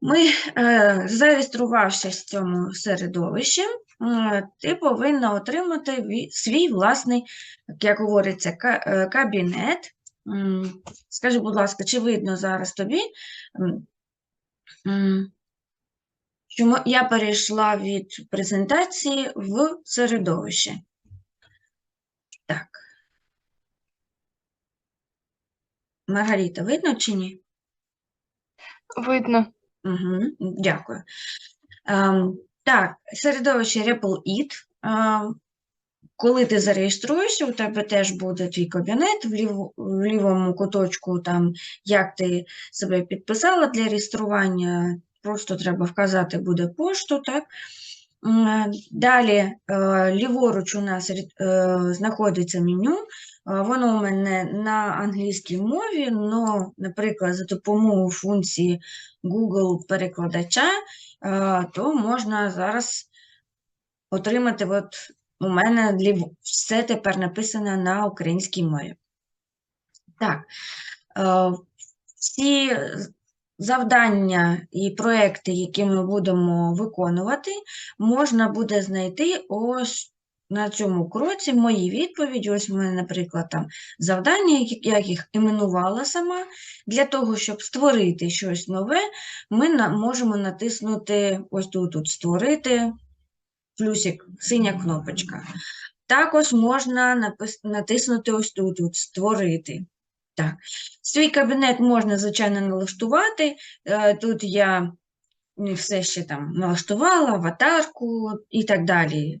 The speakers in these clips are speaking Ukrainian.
Ми, е, зареєструвавшись в цьому середовищі, ти повинна отримати свій власний, як говориться, е, кабінет. Скажи, будь ласка, чи видно зараз тобі, мо- я перейшла від презентації в середовище? Так. Маргарита, видно чи ні? Видно. Угу, дякую. Ем, так, середовище ReppleIt. Ем, коли ти зареєструєшся, у тебе теж буде твій кабінет в, лів, в лівому куточку, там, як ти себе підписала для реєстрування, просто треба вказати буде пошту, так? Далі, е, ліворуч у нас е, знаходиться меню. Воно у мене на англійській мові, але, наприклад, за допомогою функції Google перекладача, е, то можна зараз отримати, от у мене все тепер написано на українській мові. Так, всі завдання і проекти, які ми будемо виконувати, можна буде знайти ось на цьому кроці мої відповіді. Ось у мене, наприклад, там завдання, які- я їх іменувала сама. Для того, щоб створити щось нове, ми можемо натиснути ось тут, тут створити плюсик, синя кнопочка. Також можна натиснути ось тут, тут створити. Так. Свій кабінет можна, звичайно, налаштувати. Е, Тут я все ще там налаштувала, аватарку і так далі.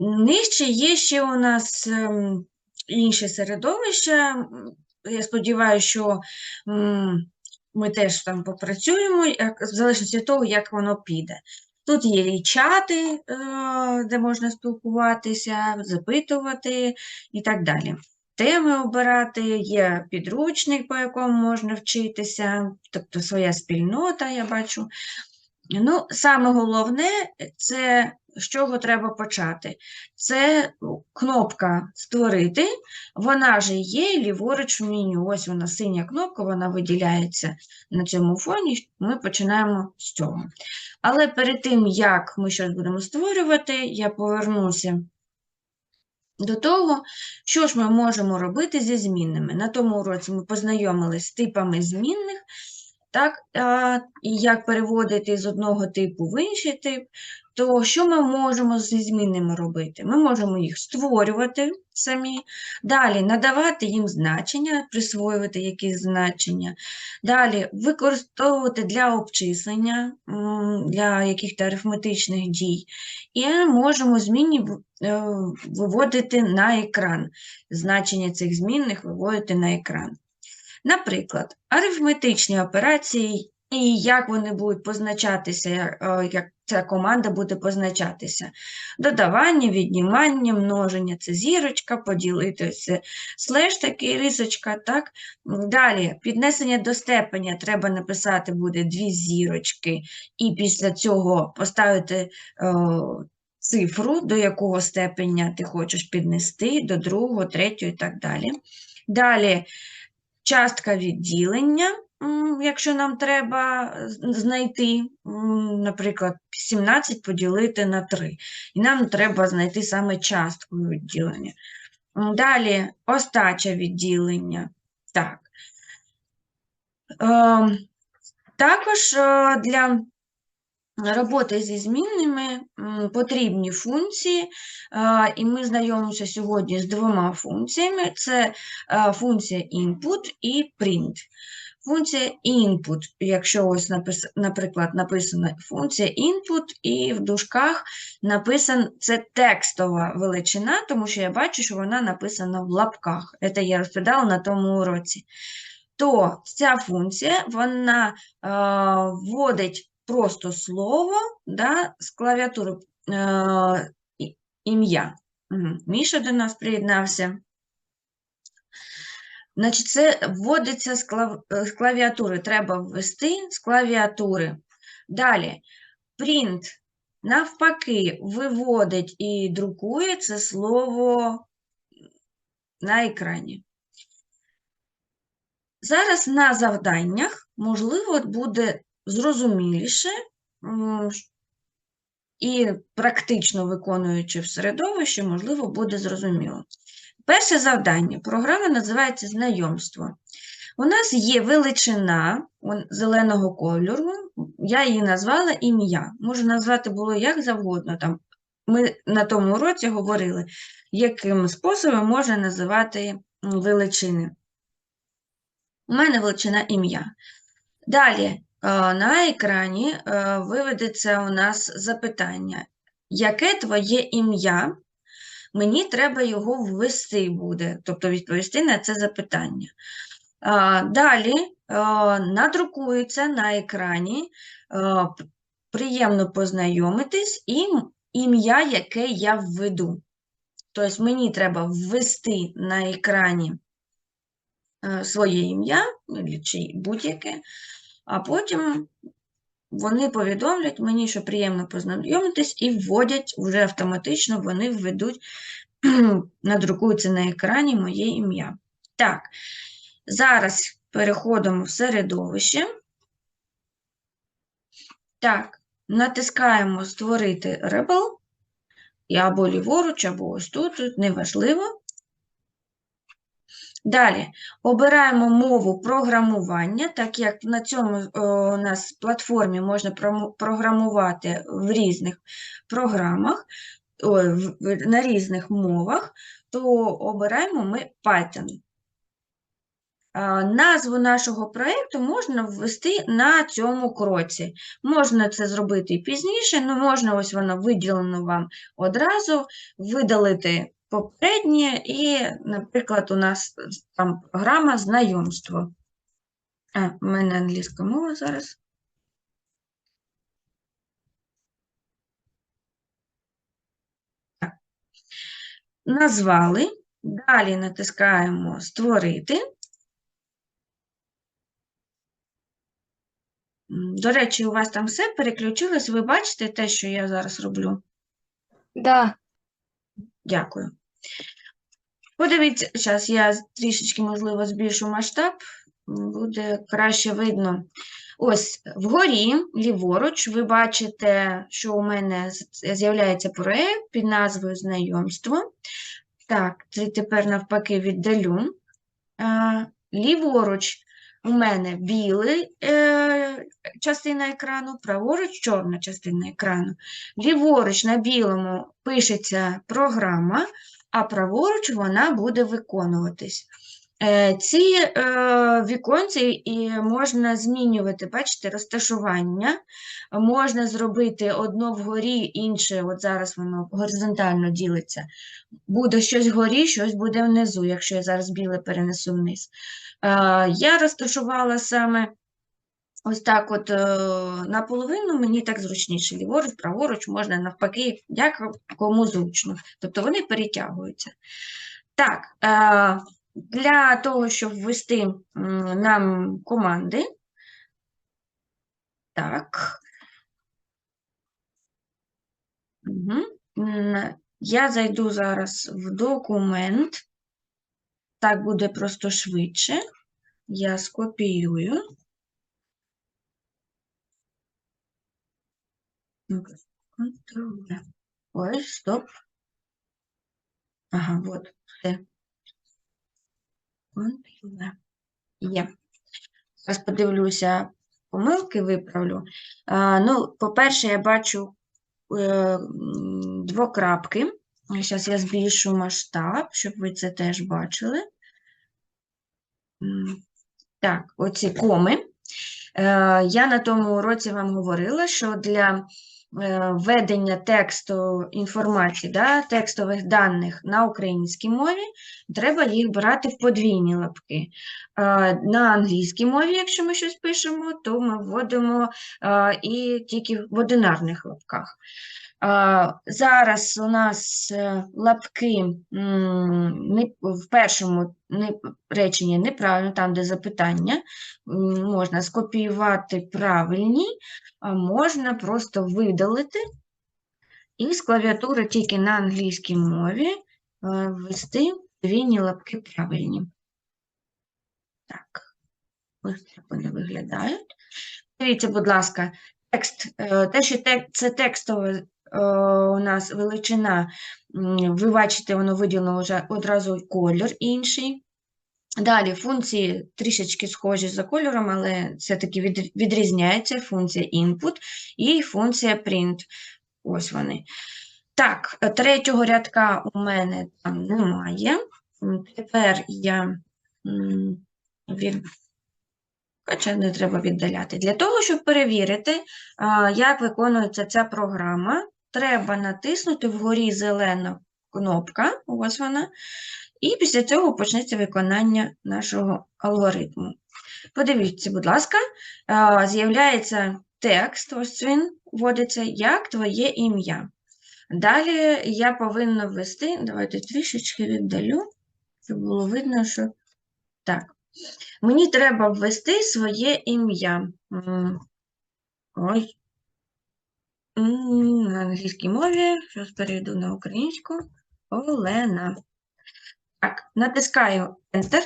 Нижче є ще у нас ем, інше середовище. Я сподіваюся, що ми теж там попрацюємо, в залежності від того, як воно піде. Тут є і чати, е, де можна спілкуватися, запитувати і так далі. Теми обирати, є підручник, по якому можна вчитися, тобто своя спільнота, я бачу. Ну, саме головне, це з чого треба почати. Це кнопка Створити, вона же є ліворуч в меню. Ось вона синя кнопка, вона виділяється на цьому фоні. Ми починаємо з цього. Але перед тим, як ми щось будемо створювати, я повернуся до того, що ж ми можемо робити зі змінними. На тому уроці ми познайомилися з типами змінних, так, і як переводити з одного типу в інший тип, то що ми можемо зі змінними робити? Ми можемо їх створювати самі, далі надавати їм значення, присвоювати якісь значення, далі використовувати для обчислення, для якихось арифметичних дій, і можемо змінні е, виводити на екран. Значення цих змінних виводити на екран. Наприклад, арифметичні операції і як вони будуть позначатися, е, як ця команда буде позначатися. Додавання, віднімання, множення це зірочка, поділити це слеш такий рисочка. Так? Далі, піднесення до степеня треба написати буде дві зірочки, і після цього поставити е, цифру, до якого степеня ти хочеш піднести, до другого, третього і так далі. Далі частка відділення, якщо нам треба знайти, наприклад, 17 поділити на 3. І нам треба знайти саме частку відділення. Далі остача відділення. Так. Ем, Також е, для роботи зі змінними потрібні функції, е, і ми знайомимося сьогодні з двома функціями: це е, функція input і print. Функція input, якщо ось, наприклад, написано функція input, і в дужках написано це текстова величина, тому що я бачу, що вона написана в лапках. Це я розповідала на тому уроці. То ця функція вона е, вводить просто слово да, з клавіатури е, ім'я. Міша до нас приєднався. Значить, це вводиться з, клав... е, з клавіатури. Треба ввести з клавіатури. Далі, print навпаки виводить і друкує це слово на екрані. Зараз на завданнях, можливо, буде зрозуміліше і практично виконуючи в середовищі, можливо, буде зрозуміло. Перше завдання. Програма називається знайомство. У нас є величина зеленого кольору, я її назвала ім'я. Можу назвати було як завгодно. Там. Ми на тому уроці говорили, яким способом можна називати величини. У мене величина ім'я. Далі е, на екрані е, виведеться у нас запитання. Яке твоє ім'я? Мені треба його ввести буде, тобто відповісти на це запитання. Далі надрукується на екрані приємно познайомитись і ім'я, яке я введу. Тобто мені треба ввести на екрані своє ім'я чи будь-яке, а потім вони повідомлять мені, що приємно познайомитись, і вводять вже автоматично, вони введуть, надрукуються на екрані моє ім'я. Так, зараз переходимо в середовище. Так, натискаємо Створити ребел, або ліворуч, або ось тут, тут неважливо. Далі обираємо мову програмування, так як на цьому е, у нас платформі можна програмувати в різних програмах, на різних мовах, то обираємо ми Python. Назву нашого проєкту можна ввести на цьому кроці. Можна це зробити і пізніше, але можна ось воно виділено вам одразу, видалити попереднє і, наприклад, у нас там програма знайомство. А, в мене англійська мова зараз. Так. Назвали. Далі натискаємо Створити. До речі, у вас там все переключилось. Ви бачите те, що я зараз роблю? Да. Дякую. Подивіться, зараз я трішечки, можливо, збільшу масштаб, буде краще видно. Ось вгорі, ліворуч, ви бачите, що у мене з'являється проєкт під назвою Знайомство. Так, це тепер навпаки віддалю. Ліворуч у мене білий е, частина екрану, праворуч чорна частина екрану. Ліворуч на білому пишеться програма, а праворуч вона буде виконуватись. Е, Ці е, віконці і можна змінювати, бачите, розташування. Можна зробити одно вгорі, інше, от зараз воно горизонтально ділиться. Буде щось вгорі, щось буде внизу, якщо я зараз біле перенесу вниз. Е, Я розташувала саме ось так от е, наполовину, мені так зручніше. Ліворуч, праворуч, можна навпаки, як кому зручно. Тобто вони перетягуються. Так, е, для того, щоб ввести нам команди, так. Я зайду зараз в документ. Так буде просто швидше. Я скопіюю. Ctrl-V. Ой, стоп. Ага, вот, все. Є. Зараз подивлюся, помилки виправлю. А, ну, по-перше, я бачу е, двокрапки. Зараз я збільшу масштаб, щоб ви це теж бачили. Так, оці коми. Е, Я на тому уроці вам говорила, що для е, введення тексту інформації, да, текстових даних на українській мові, треба їх брати в подвійні лапки. Е, На англійській мові, якщо ми щось пишемо, то ми вводимо е, і тільки в одинарних лапках. Зараз у нас е, лапки в першому реченні неправильно, там, де запитання, можна скопіювати правильні, а можна просто видалити і з клавіатури тільки на англійській мові е, ввести подвійні лапки правильні. Так, ось так вони виглядають. Дивіться, будь ласка, текст, е, те, що це текстова е, у нас величина, ви бачите, воно виділено вже одразу колір інший. Далі функції трішечки схожі за кольором, але все-таки відрізняється функція input і функція print. Ось вони. Так, третього рядка у мене там немає. Тепер я від... Хоча не треба віддаляти. Для того, щоб перевірити, як виконується ця програма, треба натиснути вгорі зелена кнопка, ось вона, і після цього почнеться виконання нашого алгоритму. Подивіться, будь ласка, з'являється текст, ось він вводиться, як твоє ім'я. Далі я повинна ввести, давайте трішечки віддалю, щоб було видно, що так. Мені треба ввести своє ім'я. Ой. На англійській мові. Зараз перейду на українську. Олена. Так, натискаю Enter.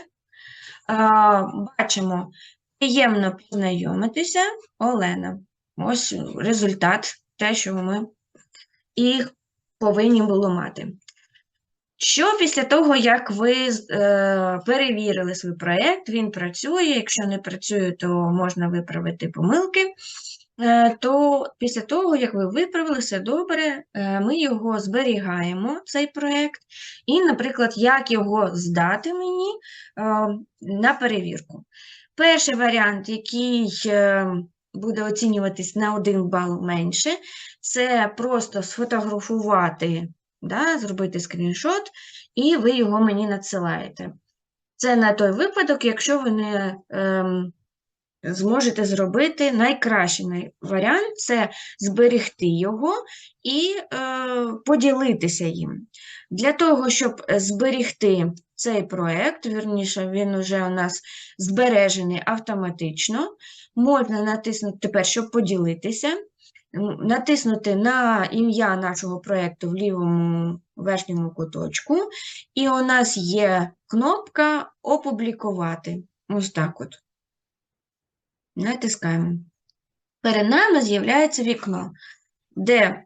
Бачимо, приємно познайомитися. Олена. Ось результат, те, що ми і повинні було мати. Що після того, як ви е, перевірили свій проєкт, він працює, якщо не працює, то можна виправити помилки, то після того, як ви виправили все добре, е, ми його зберігаємо, цей проєкт, і, наприклад, як його здати мені е, на перевірку. Перший варіант, який е, буде оцінюватись на один бал менше, це просто сфотографувати, да, зробити скріншот, і ви його мені надсилаєте. Це на той випадок, якщо ви не ем, зможете зробити найкращий варіант це зберегти його і е, поділитися їм. Для того, щоб зберегти цей проект, вірніше, він вже у нас збережений автоматично, можна натиснути тепер, щоб поділитися, натиснути на ім'я нашого проєкту в лівому верхньому куточку, і у нас є кнопка Опублікувати. Ось так от. Натискаємо. Перед нами з'являється вікно, де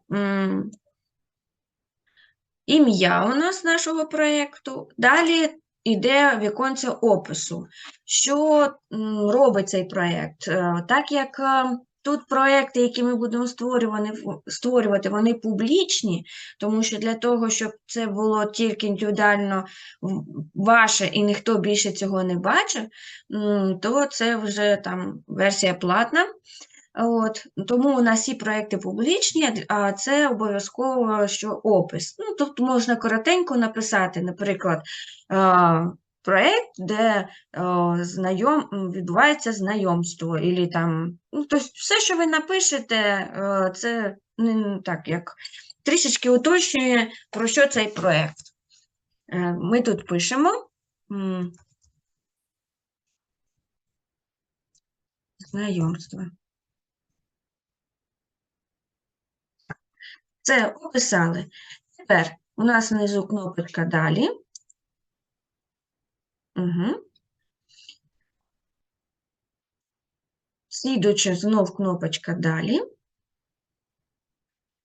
ім'я у нас нашого проєкту, далі йде віконце опису. Що робить цей проєкт? Е, Так як е, тут проєкти, які ми будемо створювати, вони публічні, тому що для того, щоб це було тільки індивідуально ваше і ніхто більше цього не бачив, то це вже там версія платна. От, тому у нас всі проекти публічні, а а це обов'язково, що опис. Ну, тобто можна коротенько написати, наприклад, а, проект, де а, знайом, відбувається знайомство, і там, ну, тобто все, що ви напишете, е, це не так, як трішечки уточнює, про що цей проект. Е, Ми тут пишемо. Знайомство. Це описали. Тепер у нас внизу кнопочка далі. Угу. Слідуючи знов кнопочка далі.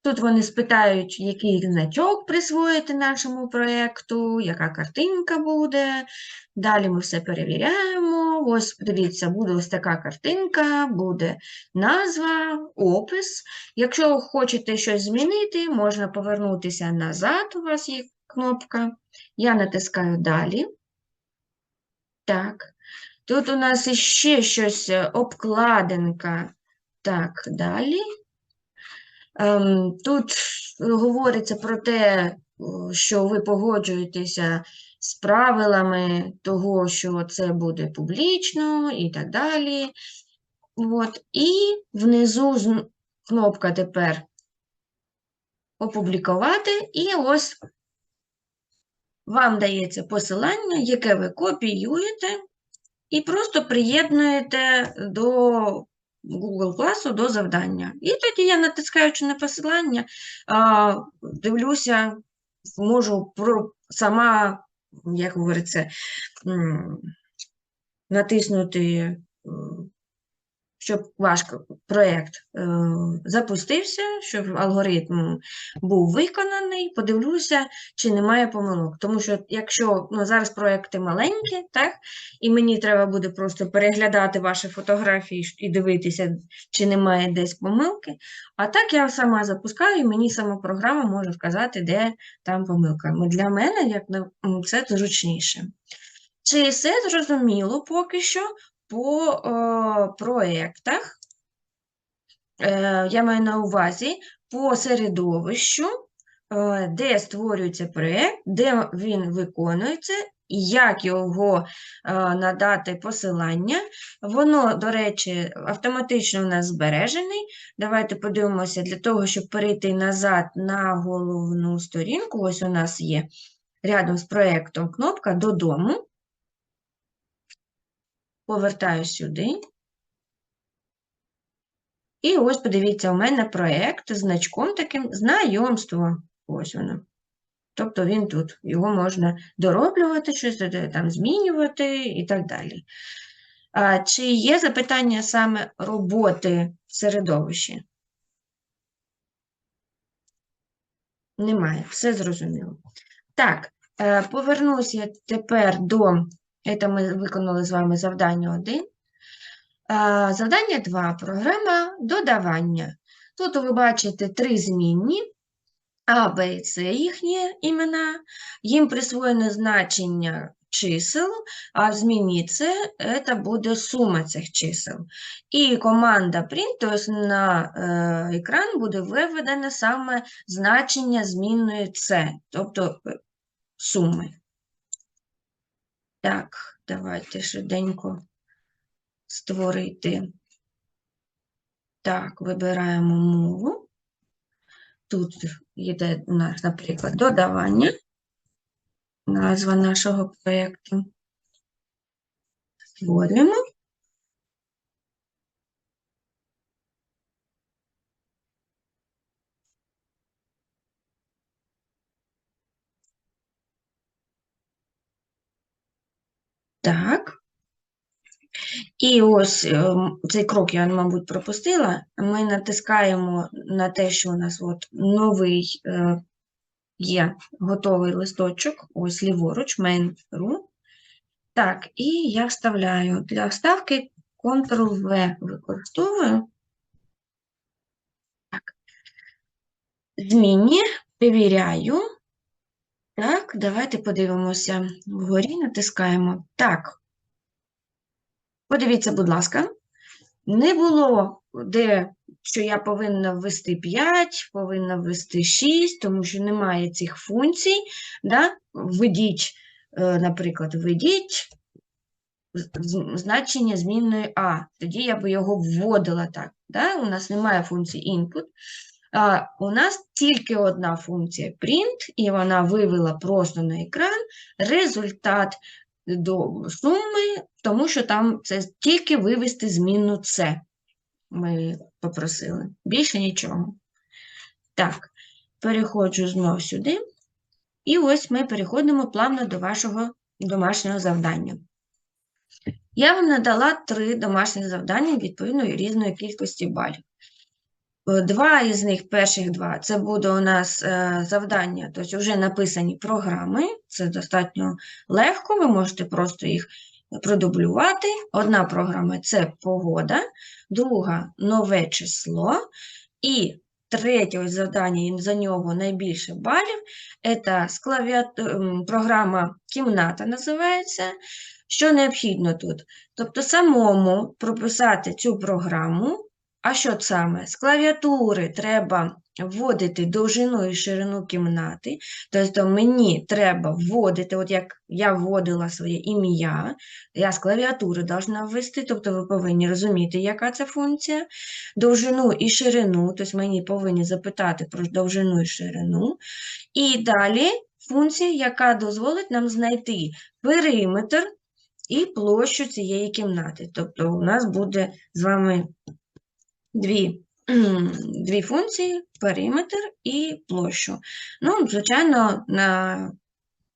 Тут вони спитають, який значок присвоїти нашому проєкту, яка картинка буде. Далі ми все перевіряємо. Ось, дивіться, буде ось така картинка, буде назва, опис. Якщо хочете щось змінити, можна повернутися назад, у вас є кнопка. Я натискаю далі. Так. Тут у нас іще щось, е, обкладинка. Так, далі. Ем, Тут говориться про те, що ви погоджуєтеся з правилами того, що це буде публічно і так далі. От. І внизу кнопка тепер опублікувати, і ось вам дається посилання, яке ви копіюєте і просто приєднуєте до Google класу до завдання. І тоді я, натискаючи на посилання, дивлюся, можу сама, як говориться, натиснути е, щоб ваш проєкт е, запустився, щоб алгоритм був виконаний, подивлюся, чи немає помилок. Тому що якщо ну, зараз проєкти маленькі, так, і мені треба буде просто переглядати ваші фотографії і дивитися, чи немає десь помилки. А так я сама запускаю, і мені сама програма може вказати, де там помилка. Для мене як це зручніше. Чи все зрозуміло поки що по е, проєктах? Е, я маю на увазі по середовищу, е, де створюється проєкт, де він виконується, як його е, надати посилання. Воно, до речі, автоматично у нас збережений. Давайте подивимося, для того, щоб перейти назад на головну сторінку, ось у нас є рядом з проєктом кнопка «Додому». Повертаю сюди. І ось подивіться, у мене проєкт з значком таким знайомство. Ось воно. Тобто він тут. Його можна дороблювати, щось е, там змінювати і так далі. А, чи є запитання саме роботи в середовищі? Немає, все зрозуміло. Так, е, повернуся тепер до, це ми виконали з вами завдання 1. Завдання 2. Програма додавання. Тут ви бачите три змінні, А, Б і С їхні імена. Їм присвоєно значення чисел, а в зміні С це буде сума цих чисел. І команда print, тобто на е, екран буде виведено саме значення змінної С, тобто е, суми. Так, давайте швиденько створити. Так, вибираємо мову. Тут йде у нас, наприклад, додавання, назва нашого проєкту. Створюємо. Так. І ось е, цей крок я, мабуть, пропустила. Ми натискаємо на те, що у нас от новий е, є готовий листочок, ось ліворуч, main.ru. Так, і я вставляю для вставки Ctrl-V використовую. Так. Змінні, перевіряю. Так, давайте подивимося вгорі, натискаємо. Так. Подивіться, будь ласка. Не було, де, що я повинна ввести 5, повинна ввести 6, тому що немає цих функцій. Да? Введіть, е, наприклад, введіть значення змінної А. Тоді я би його вводила так. Да? У нас немає функції input. А у нас тільки одна функція print, і вона вивела просто на екран результат до суми, тому що там це тільки вивести змінну С. Ми попросили. Більше нічого. Так, переходжу знов сюди. І ось ми переходимо плавно до вашого домашнього завдання. Я вам надала три домашні завдання відповідно різної кількості балів. Е, Два із них, перших два, це буде у нас е, завдання, тобто вже написані програми. Це достатньо легко, ви можете просто їх продублювати. Одна програма це погода, друга нове число. І третє ось завдання, за нього найбільше балів, це ем, програма Кімната називається. Що необхідно тут? Тобто самому прописати цю програму. А що саме? З клавіатури треба вводити довжину і ширину кімнати. Тобто мені треба вводити, от як я вводила своє ім'я, я з клавіатури должна ввести, тобто ви повинні розуміти, яка це функція. Довжину і ширину, тобто мені повинні запитати про довжину і ширину. І далі функція, яка дозволить нам знайти периметр і площу цієї кімнати. Тобто у нас буде з вами дві, дві функції: периметр і площу. Ну, звичайно, на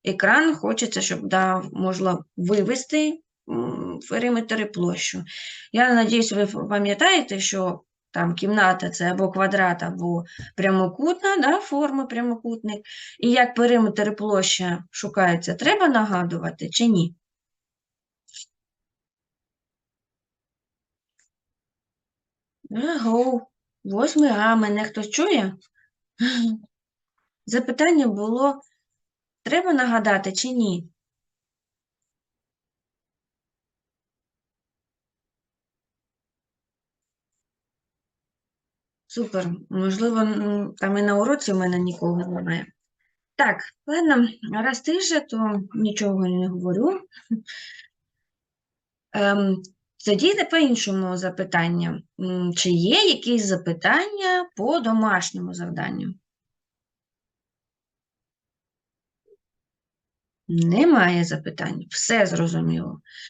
екран хочеться, щоб да, можна вивести периметр і площу. Я надіюсь, ви пам'ятаєте, що там кімната це або квадрат, або прямокутна, да, форма прямокутник. І як периметр і площа шукаються, треба нагадувати чи ні? Аго, восьмий А, мене хтось чує? Запитання було, треба нагадати чи ні? Супер. Можливо, там і на уроці в мене нікого немає. Так, ладно, раз ти же, то нічого не говорю. Тоді йде по-іншому запитання. Чи є якісь запитання по домашньому завданню? Немає запитань, все зрозуміло.